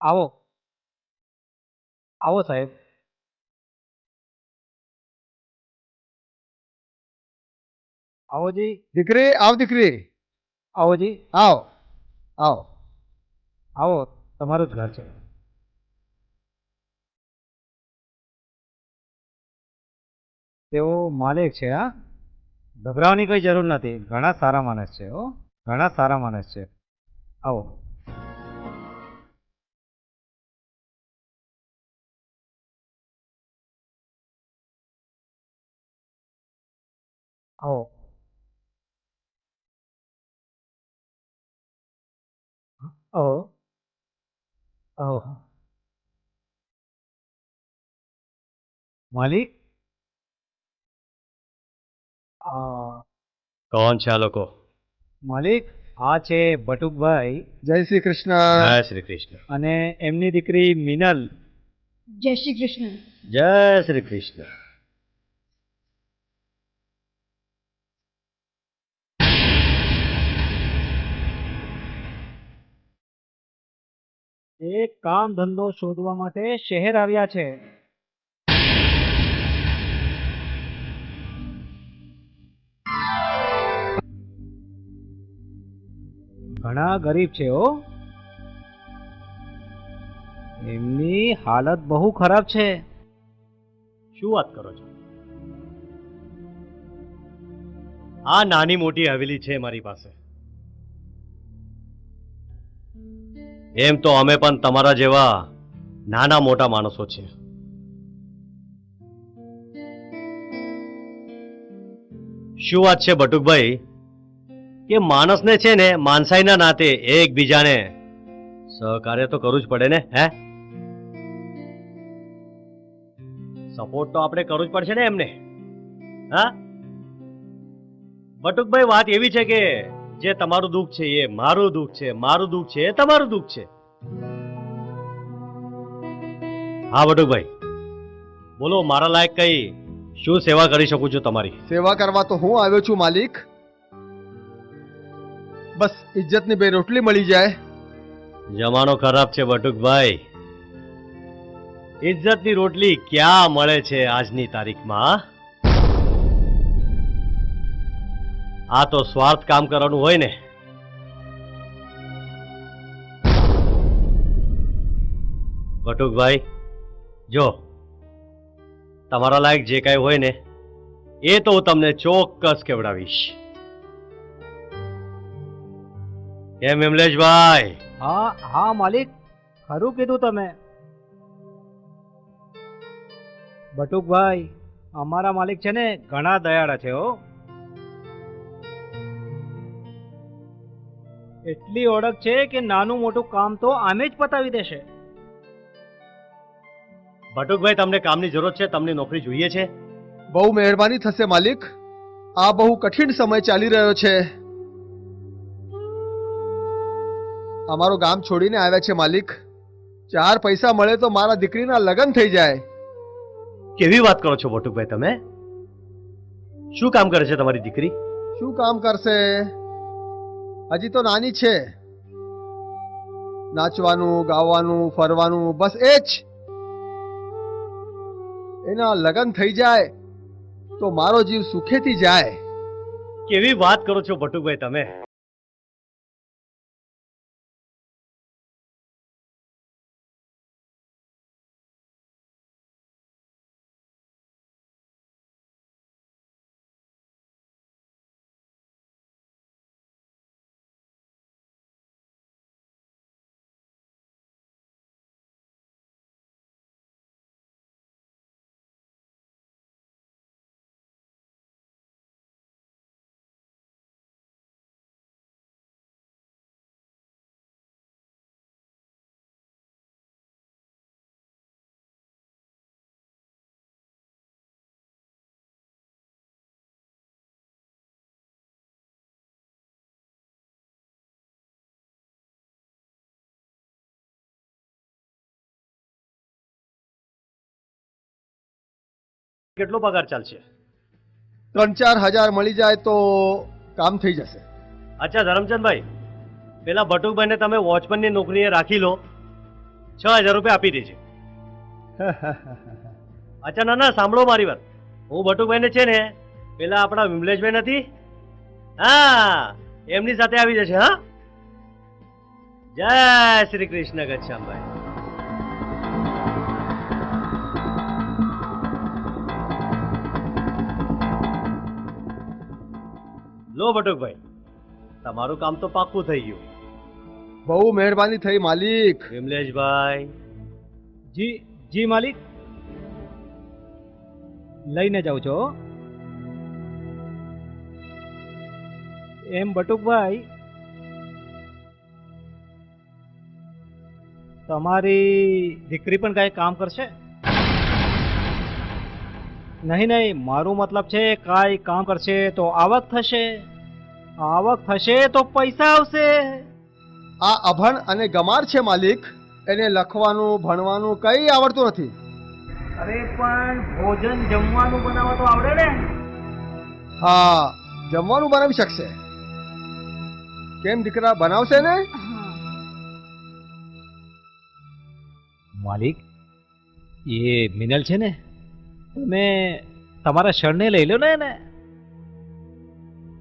આવો. આવો સાહેબ. આવો જી. દીકરી આવ દીકરી. આવો જી. આવો. આવો. આવો તમારું જ ઘર છે. તેઓ માલિક છે હા? ગભરાવાની કોઈ જરૂર નથી. ઘણા સારા માણસ છે હો. ઘણા સારા માણસ છે. આવો. આવો આવો આવો માલિક આ કોણ છે આ લોકો માલિક આ છે બટુકભાઈ જય શ્રી કૃષ્ણ જય શ્રી કૃષ્ણ અને એમની દીકરી મિનલ જય શ્રી કૃષ્ણ જય શ્રી કૃષ્ણ એ કામ ધંધો શોધવા માટે શહેર આવ્યા છે. ઘણા ગરીબ છે ઓ એમની હાલત બહુ ખરાબ છે. શું વાત કરો છો? આ નાની મોટી હવેલી છે મારી પાસે. એમ તો અમે પણ તમારા જેવા નાના મોટા માણસો છે શું વાત છે બટુકભાઈ? કે માણસને છે ને માનસાઈના નાતે એકબીજાને સહકાર્ય તો કરવું જ પડે ને, હે? સપોર્ટ તો આપણે કરવું જ પડશે ને એમને. હા? બટુકભાઈ, વાત એવી છે કે જે તમારું દુઃખ છે એ મારું દુઃખ છે, મારું દુઃખ છે એ તમારું દુઃખ છે. હા બટુકભાઈ બોલો મારા લાયક કઈ શું સેવા કરી શકું છું તમારી? સેવા કરવા તો હું આવ્યો છું માલિક. બસ ઇજ્જતની બે રોટલી મળી જાય. જમાનો ખરાબ છે બટુકભાઈ ઇજ્જતની રોટલી ક્યાં મળે છે આજની તારીખમાં? આ તો સ્વાર્થ કામ કરવાનું હોય ને. બટુકભાઈ જો, તમારા લાયક જે કાંઈ હોય ને, એ તો હું તમને ચોક્કસ કેવડાવીશ. કેમ ભાઈ હા હા, માલિક, ખરું કીધું તમે. બટુકભાઈ, અમારા માલિક છે ને ઘણા દયાળા છે હો. એટલી ઓળખ છે કે નાનું મોટું કામ તો આમે જ પતાવી દેશે. બટુકભાઈ તમને કામની જરૂર છે તમને નોકરી જોઈએ છે? બહુ મહેરબાની થશે માલિક. આ બહુ કઠિન સમય ચાલી રહ્યો છે. અમારું ગામ છોડીને આવ્યા છે માલિક. ચાર પૈસા મળે તો મારા દીકરીના લગ્ન થઈ જાય. કેવી વાત કરો છો ભટુકભાઈ તમે? શું કામ કરે છે તમારી દીકરી? શું કામ કરશે? હજી તો નાની છે. નાચવાનું ગાવાનું ફરવાનું બસ એ જ. એના લગ્ન થઈ જાય, તો મારો જીવ સુખેથી જાય. કેવી વાત કરો છો ભટુભાઈ તમે? કેટલો પગાર ચાલશે? ત્રણ ચાર હજાર મળી જાય તો કામ થઈ જશે. અચ્છા ધરમચંદભાઈ પેલા ભટુકભાઈને તમે વોચમેનની નોકરીએ રાખી લો. છ હજાર રૂપિયા આપી દેજે. અચ્છા ના ના સાંભળો મારી વાત. હું ભટુકભાઈને છે ને પેલા આપણા વિમલેશભાઈ નથી. હા એમની સાથે આવી જશે હા? જય શ્રી કૃષ્ણ ઘનશ્યામભાઈ લો બટુકભાઈ તમારું કામ તો પાક્કું થઈ ગયું. બહુ મહેરબાની થઈ માલિક. વિમલેશભાઈ. જી જી માલિક. લઈને જાઉં છો. એમ બટુકભાઈ તમારી દીકરી પણ કાંઈ કામ કરશે? નહીં નહીં મારું મતલબ છે કાંઈ કામ કરશે તો આવક થશે. આવક થશે તો પૈસા આવશે. આ અભણ અને ગમાર છે માલિક. એને લખવાનું ભણવાનું કઈ આવડતું નથી. અરે પણ ભોજન જમવાનું બનાવવા તો આવડે ને. હા જમવાનું બનાવી શકશે. કેમ દીકરા બનાવશે ને? માલિક એ મિનલ છે ને? તમે તમારા શરણે લઈ લો ને એને.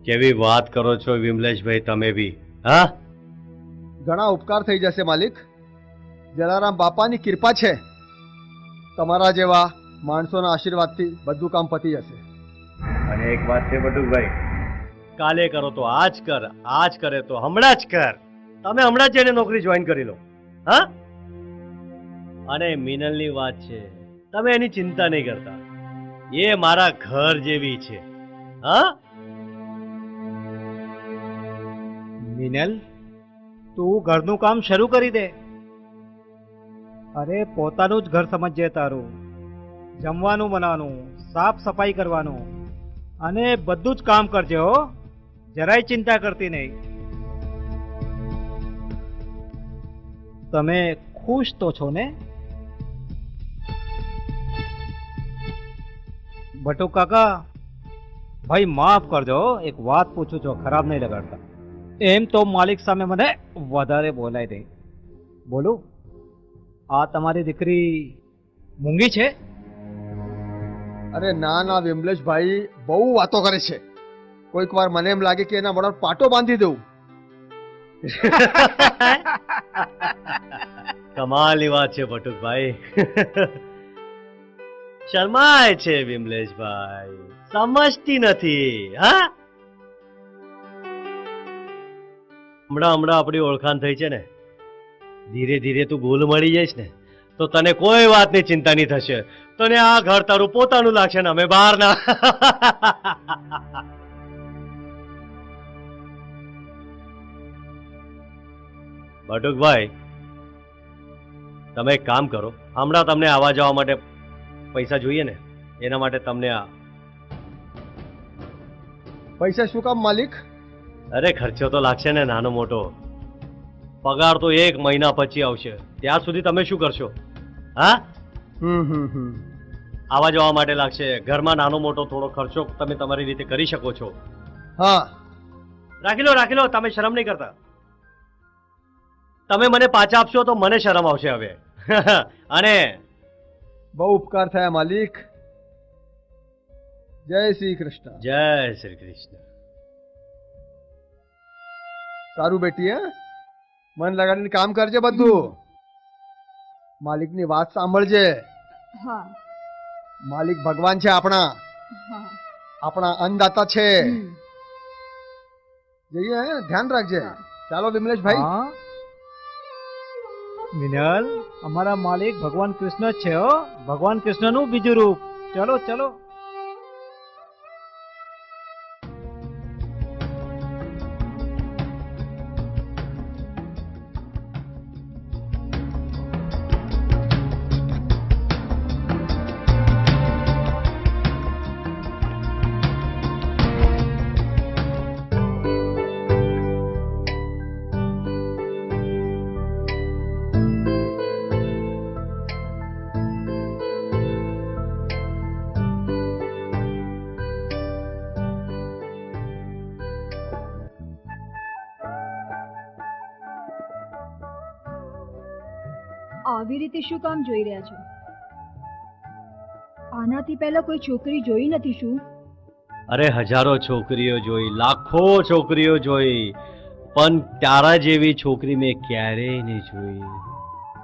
કેવી વાત કરો છો વિમલેશભાઈ તમે બી? હા? ઘણા ઉપકાર થઈ જશે માલિક. જલારામ બાપાની કૃપા છે. તમારા જેવા માણસોના આશીર્વાદથી બધું કામ પતી જશે. અને એક વાત છે બટુકભાઈ. કાલે કરો તો આજ કર આજ કરે તો હમણાં જ કર. તમે હમણાં જ એને નોકરી જોઈન કરી લો. હા? અને મિનલની વાત છે તમે એની ચિંતા નહીં કરતા. એ મારા ઘર જેવી છે. હા? મિનલ તું ઘરનું કામ શરૂ કરી દે. અરે, પોતાનું જ ઘર સમજે તારું. જમવાનું બનાવવાનું, સાફ સફાઈ કરવાનું અને બધું જ કામ કરજે હો. જરાય ચિંતા કરતી નહીં. તમે ખુશ તો છો ને? બટુ કાકા, ભાઈ માફ કરજો એક વાત પૂછું છો ખરાબ નહીં લગાડતા. એમ તો માલિક સામે મને વધારે બોલાય નહીં બોલું આ તમારી દીકરી મૂંગી છે? અરે ના ના વિમલેશભાઈ બહુ વાતો કરે છે. કોઈક વાર મને એમ લાગે કે એના મોઢા પાટો બાંધી દઉં. કમાલની વાત છે ભટુકભાઈ. શરમાય છે વિમલેશભાઈ. સમજતી નથી હા? હમણાં હમણાં આપણી ઓળખાણ થઈ છે ને. ધીરે ધીરે તું ગોલ મળી જઈશ ને, તો તને કોઈ વાતની ચિંતા નહીં થશે. તને આ ઘર તારું પોતાનું લાગશે ને, અમે બહારના. બટુકભાઈ, તમે એક કામ કરો. હમણાં તમને આવવા જવા માટે પૈસા જોઈએ ને, એના માટે તમને આ પૈસા શું કામ, માલિક? અરે ખર્ચો તો લાગશે ને નાનો મોટો. પગાર તો એક મહિના પછી આવશે. ત્યાં સુધી તમે શું કરશો? હા? આવવા જવા માટે લાગશે. ઘરમાં નાનો મોટો થોડો ખર્ચો તમે તમારી રીતે કરી શકો છો. હા. રાખી લો રાખી લો તમે શરમ નહીં કરતા. તમે મને પાછા આપશો તો મને શરમ આવશે હવે. અને બહુ ઉપકાર થયા માલિક. જય શ્રી કૃષ્ણ. જય શ્રી કૃષ્ણ. સારું બેટી હે? મન લગાડીને કામ કરજે બધું. માલિકની વાત સાંભળજે. હા. માલિક ભગવાન છે આપણા. આપણા અન્નદાતા છે. જઈએ ધ્યાન રાખજે. ચાલો વિમલેશભાઈ. હા. મિનલ અમારા માલિક ભગવાન કૃષ્ણ છે હો. ભગવાન કૃષ્ણનું બીજું રૂપ. ચલો ચલો. આવી રીતે શું કામ જોઈ રહ્યા છો? આનાથી પહેલા કોઈ છોકરી જોઈ નથી શું? અરે હજારો છોકરીઓ જોઈ લાખો છોકરીઓ જોઈ પણ તારા જેવી છોકરી મેં ક્યારેય નહીં જોઈ.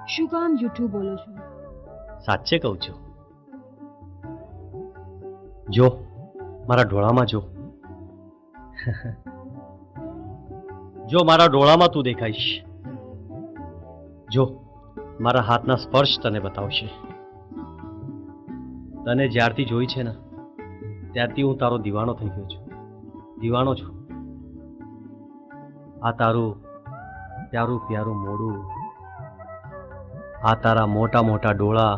શું કામ જૂઠું બોલો છો? સાચે કહું છું. જો મારા ઢોળામાં જો. જો મારા ડોળામાં તું દેખાઈશ. જો. મારા હાથના સ્પર્શ તને બતાવશે. તને જ્યારથી જોઈ છે ને, ત્યારથી હું તારો દીવાનો થઈ ગયો છું. દીવાનો છું. આ તારું પ્યારું પ્યારું મોડું, આ તારા મોટા મોટા ડોળા,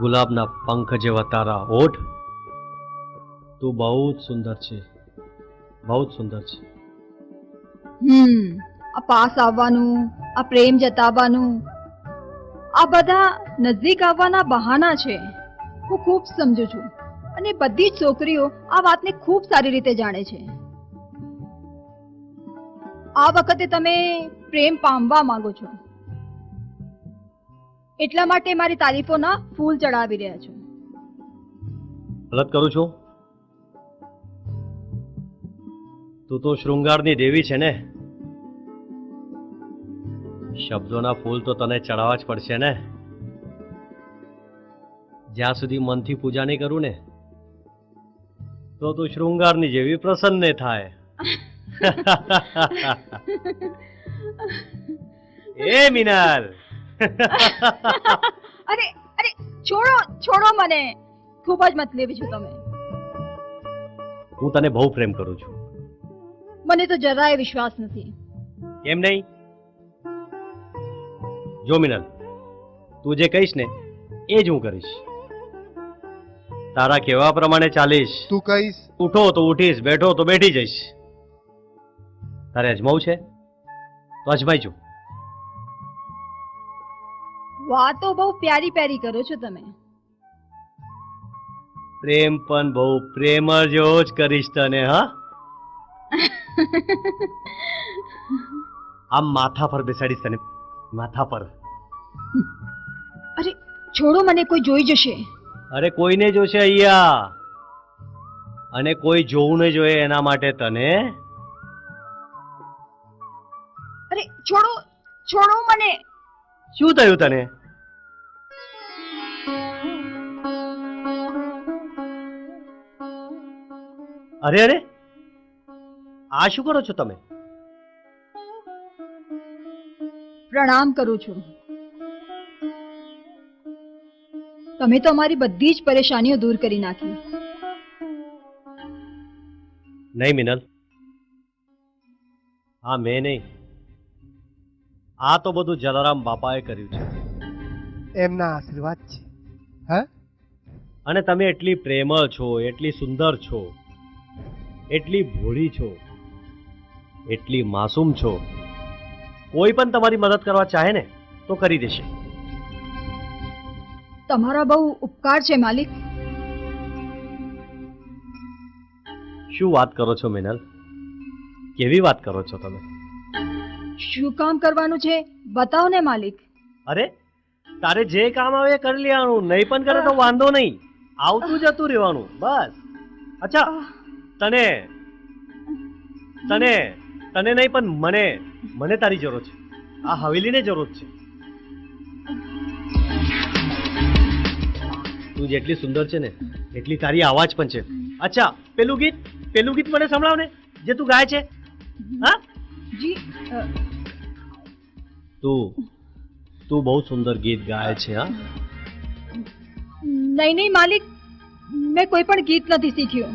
ગુલાબના પંખ જેવા તારા ઓઠ તું બહુ જ સુંદર છે. બહુ જ સુંદર છે. હમ પાસ આવવાનું આ પ્રેમ જતાવવાનું. આ બધા નજદીક આવવાના બહાના છે. હું ખૂબ સમજુ છું. અને બધી જ છોકરીઓ આ વાતને ખૂબ સારી રીતે જાણે છે. આ વખતે તમે પ્રેમ પામવા માંગો છો. એટલા માટે મારી તારીફોના ફૂલ ચડાવી રહ્યા છો. ગલત કરું છું? તું તો શૃંગારની દેવી છે ને? શબ્દોના ફૂલ તો તને ચડાવવા જ પડશે ને? જ્યાં સુધી મનથી પૂજા નહીં કરું ને તો તું શૃંગારની જેવી પ્રસન્ન થાય. એ મિનાલ! અરે અરે છોડો છોડો મને. ખૂબ જ મતલેબી છો તમે. હું તને બહુ પ્રેમ કરું છું. મને તો જરાય વિશ્વાસ નથી. કેમ નહીં? જો મિનલ તું જે કહીશ ને એ જ હું કરીશ. તારા કેવા પ્રમાણે ચાલીશ. તું કહીશ? ઉઠો તો ઉઠીશ બેઠો તો બેઠી જઈશ. તારે અજમાવું છે? તો અજમાઈ જો. વાતો બહુ પ્યારી પ્યારી કરો છો તમે. પ્રેમ પણ બહુ પ્રેમ જો જ કરીશ તને હા? આમ માથા પર બેસાડીશ તને. માથા પર. અરે છોડો મને કોઈ જોઈ જશે. અરે કોઈને જોશે અહીંયા? અને કોઈ જોવું ન જોઈએ એના માટે તને? અરે છોડો છોડો મને. શું થયું તને? અરે અરે આ શું કરો છો તમે? પ્રણામ કરું છું. તમે તો અમારી બધી જ પરેશાનીઓ દૂર કરી નાખી. નહીં મિનલ. હા મેં નહીં. આ તો બધું જલારામ બાપાએ કર્યું છે. એમના આશીર્વાદ છે. હે? અને તમે એટલી પ્રેમળ છો એટલી સુંદર છો એટલી ભોળી છો એટલી માસૂમ છો. કોઈ પણ તમારી મદદ કરવા ચાહે ને તો કરી દેશે. તમારા બહુ ઉપકાર છે માલિક. શું વાત કરો છો મિનલ? કેવી વાત કરો છો તમે? શું કામ કરવાનું છે બતાવો ને માલિક. અરે તારે જે કામ આવે કરી લેવાનું નહીં પણ કરે તો વાંધો નહીં. આવતું જતું રહેવાનું બસ. અચ્છા તને તને તને નહીં પણ મને મને તારી જરૂર છે. આ હવેલીને જરૂર છે. તું જેટલી સુંદર છે ને એટલી તારી આવાજ પણ છે. અચ્છા પેલું ગીત? પેલું ગીત મને સંભળાવ ને જે તું ગાય છે? હા? જી તું તું બહુ સુંદર ગીત ગાય છે હા? નહીં નહીં માલિક મેં કોઈ પણ ગીત નથી શીખ્યું.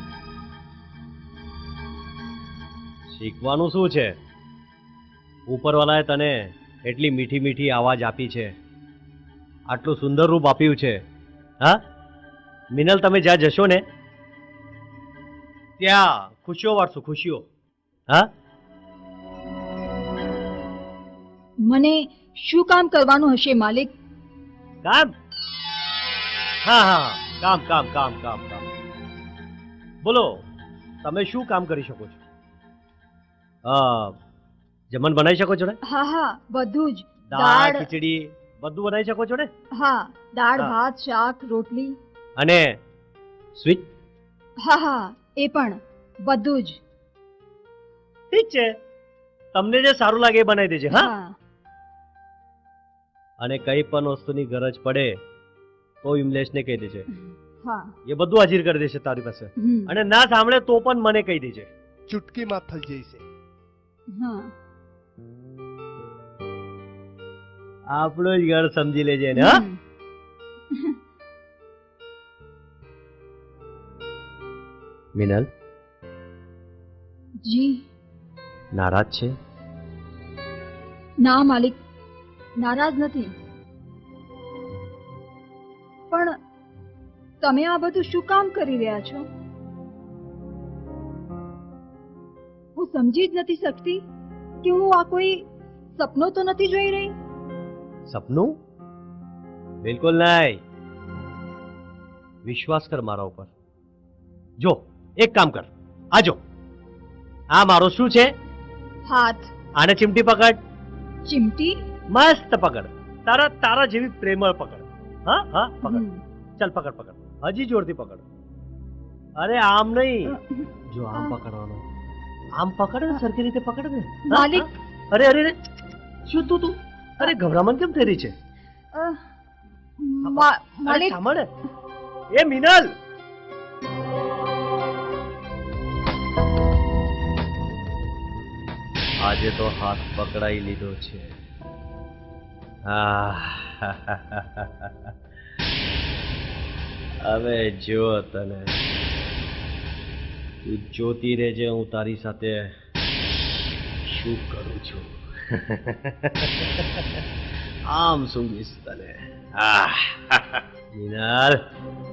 શીખવાનું શું છે? ઉપરવાલાએ તને એટલી મીઠી મીઠી આવાજ આપી છે. આટલું સુંદર રૂપ આપ્યું છે. હા? મિનલ તમે જ્યાં જશો ને ત્યાં ખુશીઓ વાળશું ખુશીઓ. હા? મને શું કામ કરવાનું હશે માલિક? કામ? હા હા. કામ કામ કામ કામ કામ. બોલો તમે શું કામ કરી શકો છો? હા જમણ બનાવી શકો છો ને? હા હા બધું જ. દાળ. ખીચડી બધું બનાવી શકો છો ને? હા દાળ ભાત શાક રોટલી. અને સ્વીટ? હા હા એ પણ બધું જ. ઠીક છે. તમને જે સારું લાગે એ બનાવી દેજે હા? અને કઈ પણ વસ્તુની ગરજ પડે તો વિમલેશને કહી દેજે. હા. એ બધું હાજર કરી દેશે તારી પાસે. અને ના સાંભળે તો પણ મને કહી દેજે. ચૂટકીમાં થઈ જઈશે. હા. આપણું જ ઘર સમજી લેજે ને હા. મિનલ? જી. નારાજ છે? ના માલિક. નારાજ નથી. પણ તમે આ બધું શું કામ કરી રહ્યા છો? હું સમજી જ નથી શકતી કે હું આ કોઈ સપનો તો નથી જોઈ રહી? સપનું? બિલકુલ નહીં. વિશ્વાસ કર મારા ઉપર. જો એક કામ કર. આજો આ મારો શું છે? હાથ. આને ચીમટી પકડ. ચીમટી? મસ્ત પકડ. તારા તારા જેવી પ્રેમળ પકડ. હા હા પકડ. ચાલ પકડ પકડ. હજી જોરથી પકડ. અરે આમ નહીં. જો આમ પકડવાનો. આમ પકડ ને સરખી રીતે પકડ ને? માલિક. અરે અરે અરે. શું તું તું? અરે ગભરામણ કેમ થઈ રહી છે? સાંભળ. એ મિનલ! આજે તો હાથ પકડાઈ લીધો છે. હવે જો તને. તું જોતી રહેજે હું તારી સાથે શું કરું છું? આમ સૂંઘીશ તને આહ મિનલ આ!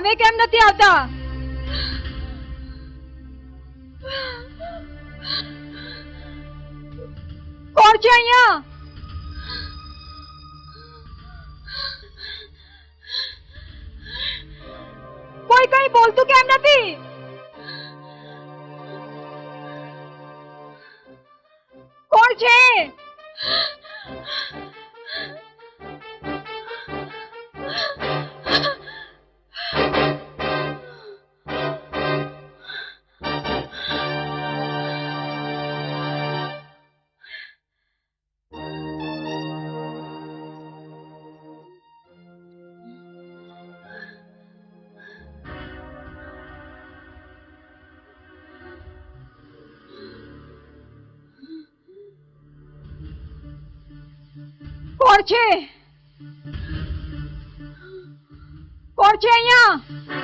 સામે કેમ નથી આવતા? કોણ છે અહીંયા? કોઈ કઈ બોલતું કેમ નથી? કોણ છે? કોણ છે? કોણ છે અહીંયા?